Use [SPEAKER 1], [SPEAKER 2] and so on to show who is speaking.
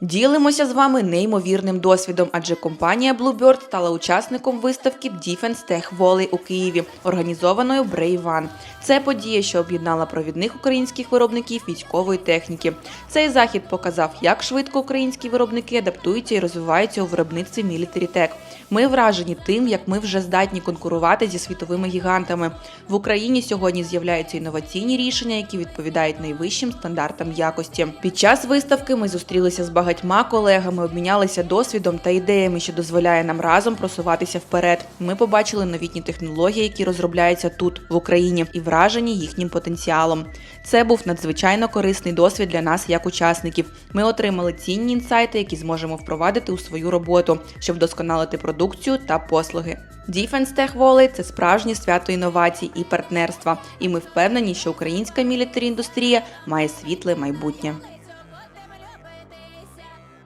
[SPEAKER 1] Ділимося з вами неймовірним досвідом, адже компанія Bluebird стала учасником виставки Defense Tech Volley у Києві, організованої Brave One. Це подія, що об'єднала провідних українських виробників військової техніки. Цей захід показав, як швидко українські виробники адаптуються і розвиваються у виробництві Military Tech. Ми вражені тим, як ми вже здатні конкурувати зі світовими гігантами. В Україні сьогодні з'являються інноваційні рішення, які відповідають найвищим стандартам якості. Під час виставки ми зустрілися з багатьма колегами, обмінялися досвідом та ідеями, що дозволяє нам разом просуватися вперед. Ми побачили новітні технології, які розробляються тут, в Україні, і вражені їхнім потенціалом. Це був надзвичайно корисний досвід для нас як учасників. Ми отримали цінні інсайти, які зможемо впровадити у свою роботу, щоб вдосконалити продукцію та послуги. Defense Tech Volley – це справжнє свято інновацій і партнерства, і ми впевнені, що українська мілітарі індустрія має світле майбутнє.